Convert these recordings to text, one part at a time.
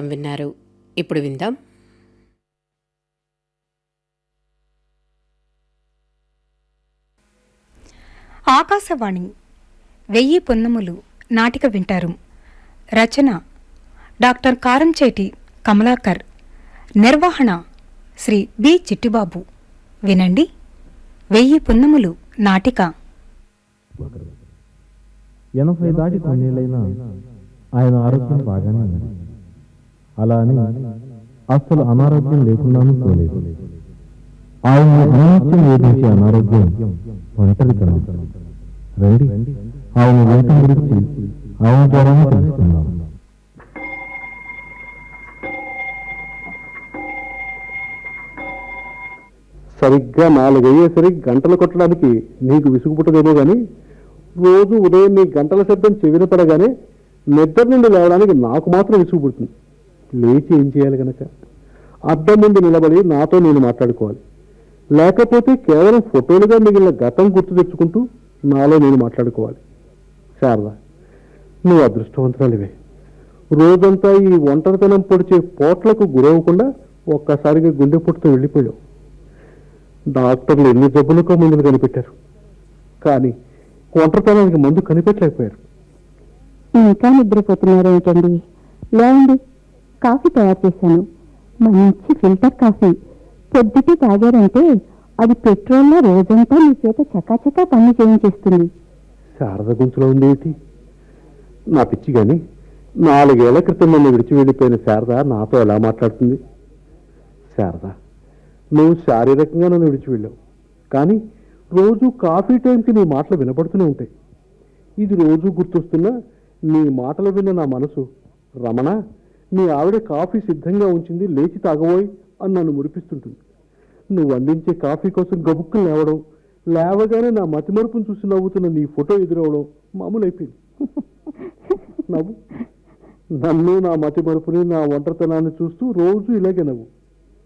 విన్నారు. ఇప్పుడు విందాం. ఆకాశవాణి వెయ్యి పున్నములు నాటిక వింటారు. రచన డాక్టర్ కారంచేటి కమలాకర్. నిర్వహణ శ్రీ బి చిట్టిబాబు. వినండి. వెయ్యి పున్నములు నాటిక. ఎనభై దాటి కొన్నేళ్ళైనా ఆయన ఆరోగ్యం బాగానే అలా అని అస్సలు అనారోగ్యం లేకుండానూ పోలేదు. ఆయన అనారోగ్యం వేధించే అనారోగ్యం ఒంటరితనం. రండి ఆయన వేటం గురించి ఆయన ద్వారానే తెలుసుకుందాం. సరిగ్గా నాలుగయ్యేసరికి గంటలు కొట్టడానికి నీకు విసుగు పుట్టదేమో గాని రోజు ఉదయం నీ గంటల శబ్దం చెవిన పడగానే నిద్ర నుండి లేవడానికి నాకు మాత్రం విసుగు పుడుతుంది లేచి ఏం చేయాలి గనక? అద్దం ముందు నిలబడి నాతో నేను మాట్లాడుకోవాలి. లేకపోతే కేవలం ఫోటోలుగా మిగిలిన గతం గుర్తు తెచ్చుకుంటూ నాలో నేను మాట్లాడుకోవాలి. శారదా నువ్వు అదృష్టవంతురాలివే. రోజంతా ఈ ఒంటరితనం పొడిచే పోట్లకు గురవకుండా ఒక్కసారిగా గుండె పొట్టుతో వెళ్ళిపోయావు. డాక్టర్లు ఎన్ని జబ్బులకో మందులు కనిపెట్టారు. కానీ ఒంటరితనానికి మందు కనిపెట్టలేకపోయారు. ఇంకా నిద్రపోతున్నారేమిటండి? లేవండి. కాఫీ తయారు చేశాను. మంచి ఫిల్టర్ కాఫీ. పొద్దుటే తాగారంటే అది పెట్రోల్లో రోజంతా మీ చేత చకాచకా పని చేయించేస్తుంది. శారద గుంచులో ఉంది ఏంటి? నా పిచ్చి కానీ నాలుగేళ్ళ క్రితం నన్ను విడిచి వెళ్ళిపోయిన శారద నాతో ఎలా మాట్లాడుతుంది? శారద నువ్వు శారీరకంగా నన్ను విడిచి వెళ్ళావు. కానీ రోజు కాఫీ టైంకి నీ మాటలు వినపడుతూనే ఉంటాయి. ఇది రోజు గుర్తొస్తున్నా నీ మాటలు విన్న నా మనసు రమణ మీ ఆవిడ కాఫీ సిద్ధంగా ఉంచింది లేచి తాగబోయ్ అని నన్ను మురిపిస్తుంటుంది. నువ్వు అందించే కాఫీ కోసం గబుక్కులు లేవడం లేవగానే నా మతిమరుపును చూసి నవ్వుతున్న నీ ఫోటో ఎదురవడం మామూలు అయిపోయింది నవ్వు. నన్ను నా మతిమరుపుని నా ఒంటరితనాన్ని చూస్తూ రోజు ఇలాగే నవ్వు.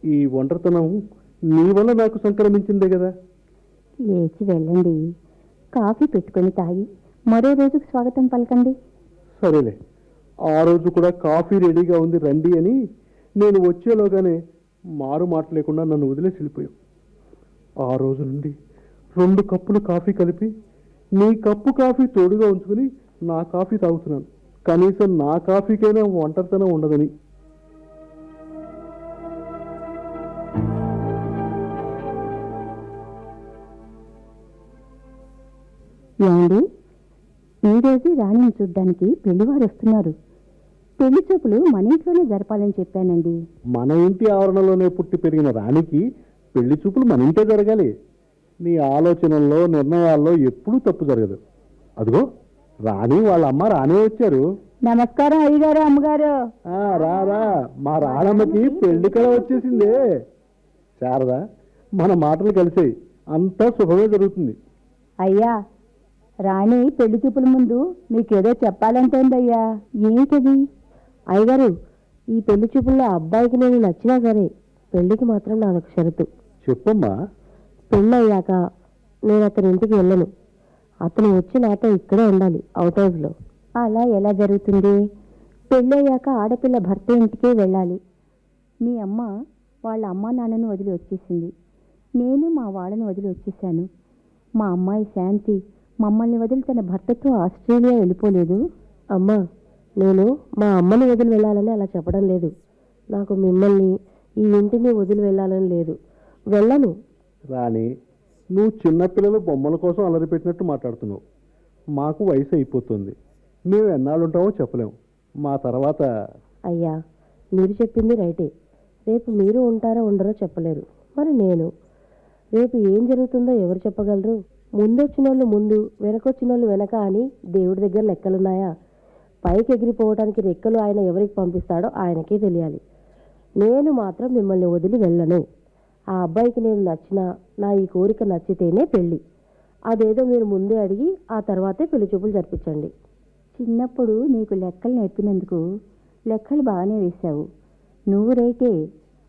ఈ ఒంటరితనం నీ వల్ల నాకు సంక్రమించిందే కదా. లేచి వెళ్ళండి. కాఫీ పెట్టుకొని తాగి మరో రోజుకు స్వాగతం పలకండి. సరేలే. ఆ రోజు కూడా కాఫీ రెడీగా ఉంది రండి అని నేను వచ్చేలోగానే మారు మాట లేకుండా నన్ను వదిలేసి వెళ్ళిపోయావు. ఆ రోజు నుండి రెండు కప్పులు కాఫీ కలిపి నీ కప్పు కాఫీ తోడుగా ఉంచుకుని నా కాఫీ తాగుతున్నాను. కనీసం నా కాఫీకైనా ఒంటరితనం ఉండదని. ఏమండి? ఈ రోజు రాణిని చూడ్డానికి పెళ్ళివారు వస్తున్నారు. పెళ్ళి చూపులు మన ఇంట్లోనే జరపాలని చెప్పానండి. మన ఇంటి ఆవరణలోనే పుట్టి పెరిగిన రాణికి పెళ్ళి చూపులు మన ఇంటే జరగాలి. నీ ఆలోచనల్లో నిర్ణయాల్లో ఎప్పుడూ తప్పు జరగదు. అదిగో రాణి వాళ్ళ అమ్మ రానే వచ్చారు. నమస్కారం అయ్యగారు అమ్మగారు. ఆ, రా రా. మా రాణమ్మకి పెళ్ళి కళ వచ్చేసిందే. శారద మన మాటలు కలిసాయి అంతా శుభమే జరుగుతుంది. అయ్యా రాణి పెళ్ళి చూపుల ముందు మీకేదో చెప్పాలంటోందయ్యా. ఏంటది? అయ్యగారు ఈ పెళ్ళి చూపుల్లో అబ్బాయికి నేను నచ్చినా సరే పెళ్ళికి మాత్రం నాదొక షరతు. చెప్పమ్మా. పెళ్ళయ్యాక నేను అతని ఇంటికి వెళ్ళను. అతను వచ్చి నాతో ఇక్కడే ఉండాలి అవుట్ హౌస్లో అలా ఎలా జరుగుతుంది? పెళ్ళయ్యాక ఆడపిల్ల భర్త ఇంటికే వెళ్ళాలి. మీ అమ్మ వాళ్ళ అమ్మా నాన్నను వదిలి వచ్చేసింది. నేను మా వాళ్ళని వదిలి వచ్చేసాను మా అమ్మాయి శాంతి మమ్మల్ని వదిలి తన భర్తతో ఆస్ట్రేలియా వెళ్ళిపోలేదు. అమ్మా నేను మా అమ్మని వదిలి వెళ్ళాలని అలా చెప్పడం లేదు. నాకు మిమ్మల్ని ఈ ఇంటిని వదిలి వెళ్ళాలని లేదు. వెళ్ళను. రాణి నువ్వు చిన్నపిల్లలు బొమ్మల కోసం అలరి పెట్టినట్టు మాట్లాడుతున్నావు. మాకు వయసు అయిపోతుంది. మేము ఎన్నాళ్ళు ఉంటామో చెప్పలేము మా తర్వాత అయ్యా మీరు చెప్పింది రైటే. రేపు మీరు ఉంటారో ఉండరో చెప్పలేరు. మరి నేను? రేపు ఏం జరుగుతుందో ఎవరు చెప్పగలరు? ముందొచ్చిన వాళ్ళు ముందు వెనకొచ్చిన వాళ్ళు వెనక అని దేవుడి దగ్గర లెక్కలున్నాయా? పైకి ఎగిరిపోవడానికి రెక్కలు ఆయన ఎవరికి పంపిస్తాడో ఆయనకే తెలియాలి. నేను మాత్రం మిమ్మల్ని వదిలి వెళ్ళను. ఆ అబ్బాయికి నేను నచ్చినా నా ఈ కోరిక నచ్చితేనే పెళ్ళి. అదేదో మీరు ముందే అడిగి ఆ తర్వాతే పెళ్ళి చూపులు జరిపించండి. చిన్నప్పుడు నీకు లెక్కలు నేర్పినందుకు లెక్కలు బాగానే వేశావు. నువ్వు రైతే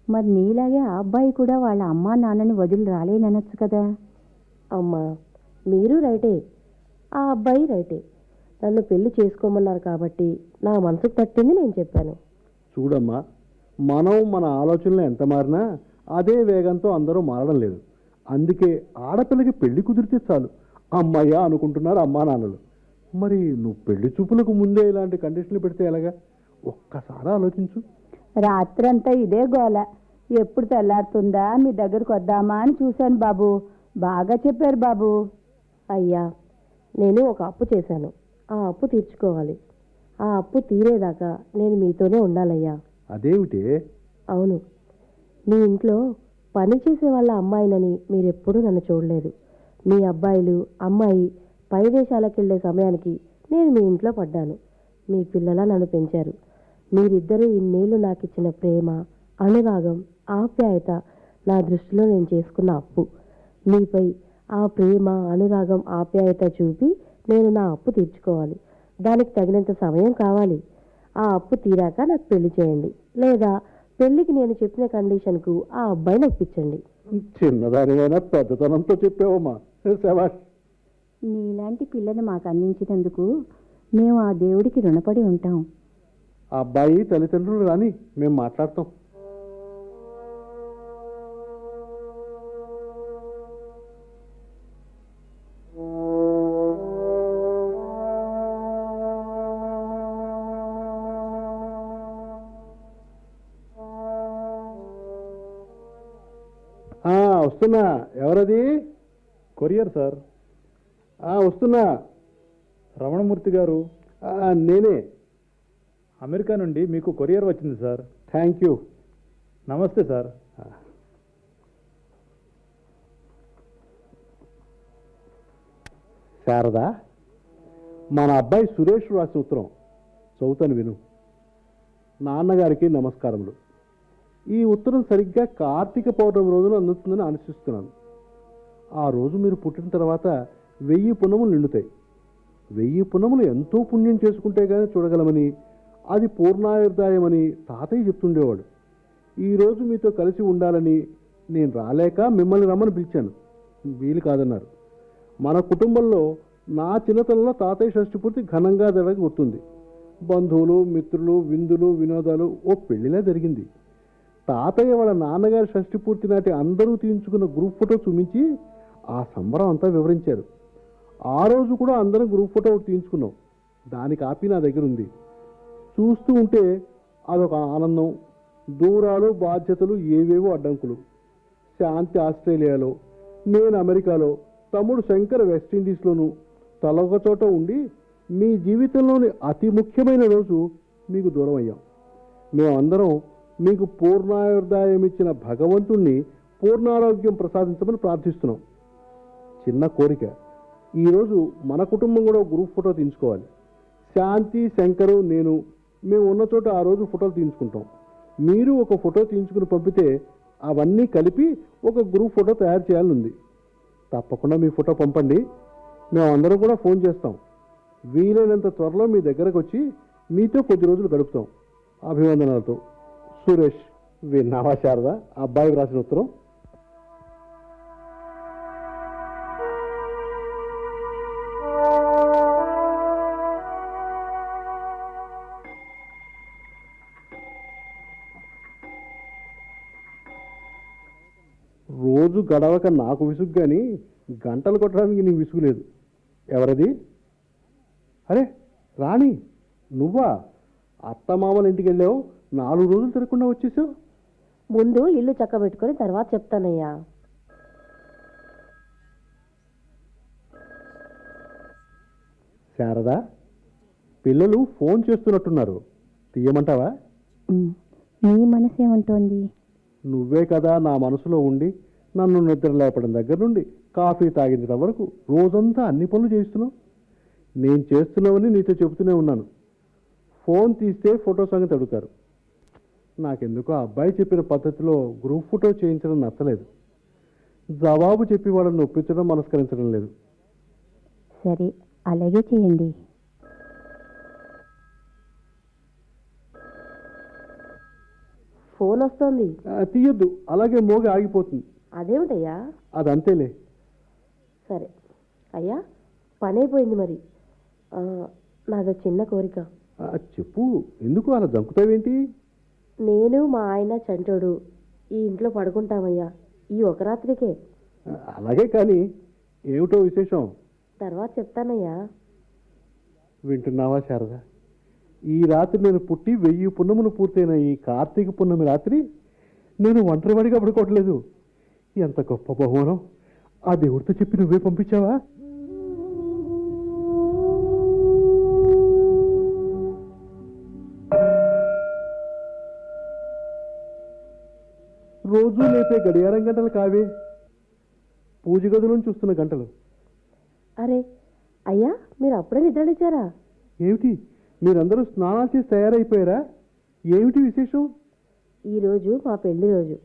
మరి నీలాగే ఆ అబ్బాయి కూడా వాళ్ళ అమ్మా నాన్నని వదిలి రాలేననొచ్చు కదా. అమ్మా మీరు రైటే. ఆ అబ్బాయి రైటే. నన్ను పెళ్ళి చేసుకోమన్నారు కాబట్టి నా మనసుకు తట్టింది నేను చెప్పాను. చూడమ్మా మనం మన ఆలోచనలు ఎంత మారినా అదే వేగంతో అందరూ మారడం లేదు. అందుకే ఆడపిల్లకి పెళ్ళి కుదిరితే చాలు. అమ్మయ్య అనుకుంటున్నారు అమ్మా నాన్నలు. మరి నువ్వు పెళ్ళి చూపులకు ముందే ఇలాంటి కండిషన్లు పెడితే ఎలాగా? ఒక్కసారి ఆలోచించు. రాత్రంతా ఇదే గోల. ఎప్పుడు తెల్లారుతుందా? మీ దగ్గరకు వద్దామా అని చూశాను బాబు. బాగా చెప్పారు బాబు. అయ్యా నేను ఒక అప్పు చేశాను. ఆ అప్పు తీర్చుకోవాలి. ఆ అప్పు తీరేదాకా నేను మీతోనే ఉండాలయ్యా. అదేమిటే? అవును. మీ ఇంట్లో పని చేసే వాళ్ళ అమ్మాయినని మీరెప్పుడూ నన్ను చూడలేదు. మీ అబ్బాయిలు అమ్మాయి పై దేశాలకు వెళ్ళే సమయానికి నేను మీ ఇంట్లో పడ్డాను. మీ పిల్లలా నన్ను పెంచారు. మీరిద్దరూ ఇన్నేళ్ళు నాకు ఇచ్చిన ప్రేమ అనురాగం ఆప్యాయత నా దృష్టిలో నేను చేసుకున్న అప్పు. మీపై ఆ ప్రేమ అనురాగం ఆప్యాయత చూపి నేను నా అప్పు తీర్చుకోవాలి. దానికి తగినంత సమయం కావాలి. ఆ అప్పు తీరాక నాకు పెళ్ళి చేయండి. లేదా పెళ్ళికి నేను చెప్పిన కండిషన్కు ఆ అబ్బాయిని ఒప్పించండి చిన్నదానివైనా పెద్దతనంతో చెప్పావమ్మా నీలాంటి పిల్లని మాకు అందించినందుకు మేము ఆ దేవుడికి రుణపడి ఉంటాం. ఆ అబ్బాయి తల్లిదండ్రులు రాని మేము మాట్లాడతాం. వస్తున్నా. ఎవరది? Courier sir. వస్తున్నా. రమణమూర్తి గారు. నేనే. అమెరికా నుండి మీకు కొరియర్ వచ్చింది సార్. థ్యాంక్ యూ నమస్తే సార్. శారదా మన అబ్బాయి సురేష్ రాసి ఉత్తరం. చదువుతాను విను. నాన్నగారికి నమస్కారములు. ఈ ఉత్తరం సరిగ్గా కార్తీక పౌర్ణమి రోజున అందుతుందని ఆశిస్తున్నాను ఆ రోజు మీరు పుట్టిన తర్వాత వెయ్యి పునములు నిండుతాయి. వెయ్యి పునములు ఎంతో పుణ్యం చేసుకుంటే కానీ చూడగలమని అది పూర్ణాయుర్దాయమని తాతయ్య చెప్తుండేవాడు. ఈరోజు మీతో కలిసి ఉండాలని నేను రాలేక మిమ్మల్ని రమ్మని పిలిచాను. వీలు కాదన్నారు. మన కుటుంబంలో నా చిన్నతనంలో తాతయ్య షష్టి పూర్తి ఘనంగా జరగ గుర్తుంది. బంధువులు మిత్రులు విందులు వినోదాలు ఓ పెళ్ళిలా జరిగింది. తాతయ్య వాళ్ళ నాన్నగారి షష్ఠి పూర్తి నాటి అందరూ తీయించుకున్న గ్రూప్ ఫోటో చూపించి ఆ సంబరం అంతా వివరించారు. ఆ రోజు కూడా అందరం గ్రూప్ ఫోటో ఒకటి తీయించుకున్నాం. దాని కాపీ నా దగ్గర ఉంది. చూస్తూ ఉంటే అదొక ఆనందం. దూరాలు బాధ్యతలు ఏవేవో అడ్డంకులు. శాంతి ఆస్ట్రేలియాలో నేను అమెరికాలో తమ్ముడు శంకర్ వెస్టిండీస్లోనూ తలొక చోట ఉండి మీ జీవితంలోని అతి ముఖ్యమైన రోజు మీకు దూరం అయ్యాం మేమందరం మీకు పూర్ణాయుర్దాయం ఇచ్చిన భగవంతుణ్ణి పూర్ణారోగ్యం ప్రసాదించమని ప్రార్థిస్తున్నాం. చిన్న కోరిక. ఈరోజు మన కుటుంబం కూడా ఒక గ్రూప్ ఫోటో తీయించుకోవాలి. శాంతి శంకరు నేను మేము ఉన్న చోట ఆ రోజు ఫోటోలు తీయించుకుంటాం. మీరు ఒక ఫోటో తీయించుకుని పంపితే అవన్నీ కలిపి ఒక గ్రూప్ ఫోటో తయారు చేయాలని ఉంది. తప్పకుండా మీ ఫోటో పంపండి. మేమందరం కూడా ఫోన్ చేస్తాం. వీలైనంత త్వరలో మీ దగ్గరకు వచ్చి మీతో కొద్ది రోజులు గడుపుతాం. అభివందనాలతో సురేష్ విన్నావా శారద అబ్బాయి రాసిన ఉత్తరం. రోజు గడవక నాకు విసుగు కానీ గంటలు కొట్టడానికి నీకు విసుగు లేదు. ఎవరది? అరే రాణి నువ్వా? అత్తమామల ఇంటికి వెళ్ళావు? నాలుగు రోజులు తిరగకుండా వచ్చేసావు? ముందు ఇల్లు చక్కబెట్టుకొని తర్వాత చెప్తానయ్యా. శారదా పిల్లలు ఫోన్ చేస్తున్నట్టున్నారు. తీయమంటావా? నీ మనసేముంటోంది నువ్వే కదా నా మనసులో ఉండి నన్ను నిద్ర లేపడం దగ్గర నుండి కాఫీ తాగించడం వరకు రోజంతా అన్ని పనులు చేస్తున్నావు నేను చేస్తున్నావని నీతో చెబుతూనే ఉన్నాను. ఫోన్ తీస్తే ఫోటో సంగతి అడుగుతారు. నాకెందుకో ఆ అబ్బాయి చెప్పిన పద్ధతిలో గ్రూప్ ఫోటో చేయించడం నచ్చలేదు. జవాబు చెప్పి వాళ్ళని ఒప్పించడం మనస్కరించడం లేదు. సరే అలాగే చేయండి. ఫోన్ వస్తోంది. తీయొద్దు అలాగే మోగి ఆగిపోతుంది. అదేమిటయ్యా? అదంతేలే. సరే అయ్యా పని అయిపోయింది మరి నాదో చిన్న కోరిక. చెప్పు ఎందుకు అలా జంకుతావేంటి? నేను మా ఆయన చంటోడు ఈ ఇంట్లో పడుకుంటామయ్యా. ఈ ఒక రాత్రికే. అలాగే కానీ ఏమిటో విశేషం? తర్వాత చెప్తానయ్యా. వింటున్నావా శారద? ఈ రాత్రి నేను పుట్టి వెయ్యి పున్నములు పూర్తయిన ఈ కార్తీక పున్నమి రాత్రి నేను ఒంటరివాడిగా పడుకోవట్లేదు. ఎంత గొప్ప బహుమానం. ఆ దేవుడితో చెప్పి నువ్వే పంపించావా? లేపే గడియారం గంటలు కావే. పూజ గదిలోంచి చూస్తున్న గంటలు. అరే అయ్యా మీరు అప్పుడే నిద్రలేచారా? ఏమిటి? మీరందరూ స్నానాలు చేసి తయారైపోయారా? ఏమిటి విశేషం? ఈరోజు మా పెళ్ళి రోజు.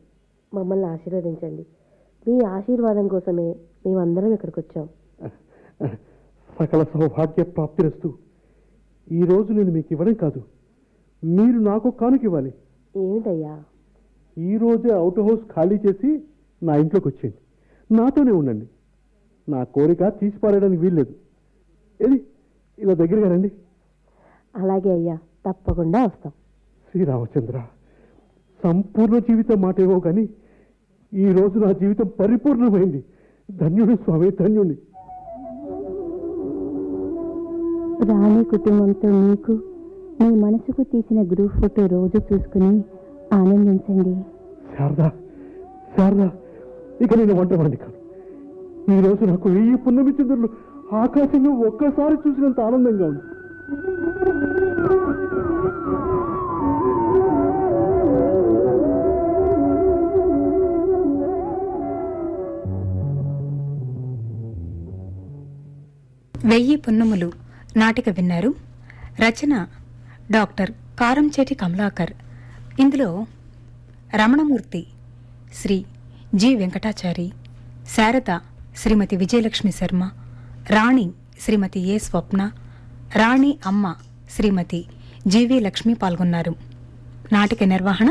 మమ్మల్ని ఆశీర్వదించండి. మీ ఆశీర్వాదం కోసమే మేమందరం ఇక్కడికి వచ్చాం. సకల సౌభాగ్య ప్రాప్తిరస్తు. ఈరోజు నేను మీకు ఇవ్వడం కాదు. మీరు నాకు కానుక ఇవ్వాలి. ఏమిటయ్యా? ఈ రోజే అవుట్ హౌస్ ఖాళీ చేసి నా ఇంట్లోకి వచ్చేయండి. నాతోనే ఉండండి. నా కోరిక తీసి పారేయడానికి వీల్లేదు. ఏది? ఇలా దగ్గరగా రండి. అలాగే అయ్యా తప్పకుండా వస్తాం. శ్రీరామచంద్ర సంపూర్ణ జీవితం మాటేవో కానీ ఈ రోజు నా జీవితం పరిపూర్ణమైంది. ధన్యుడు స్వామి ధన్యుడి రాణి కుటుంబంతో మీకు మీ మనసుకు తీసిన గ్రూప్ ఫోటో రోజు చూసుకుని ఆనందించండి. శారదా శారదా ఇక నేను వంటవాడిని కాదు. ఈ రోజు నాకు వెయ్యి పున్నమి చంద్రులు ఆకాశంలో ఒక్కసారి చూసినంత ఆనందంగా ఉంది. వెయ్యి పున్నములు నాటిక విన్నారు రచన డాక్టర్ కారంచేటి కమలాకర్. ఇందులో రమణమూర్తి శ్రీ జి వెంకటాచారి శారద శ్రీమతి విజయలక్ష్మి శర్మ రాణి శ్రీమతి ఏ స్వప్న రాణి అమ్మ శ్రీమతి జీవి లక్ష్మి పాల్గొన్నారు. నాటిక నిర్వహణ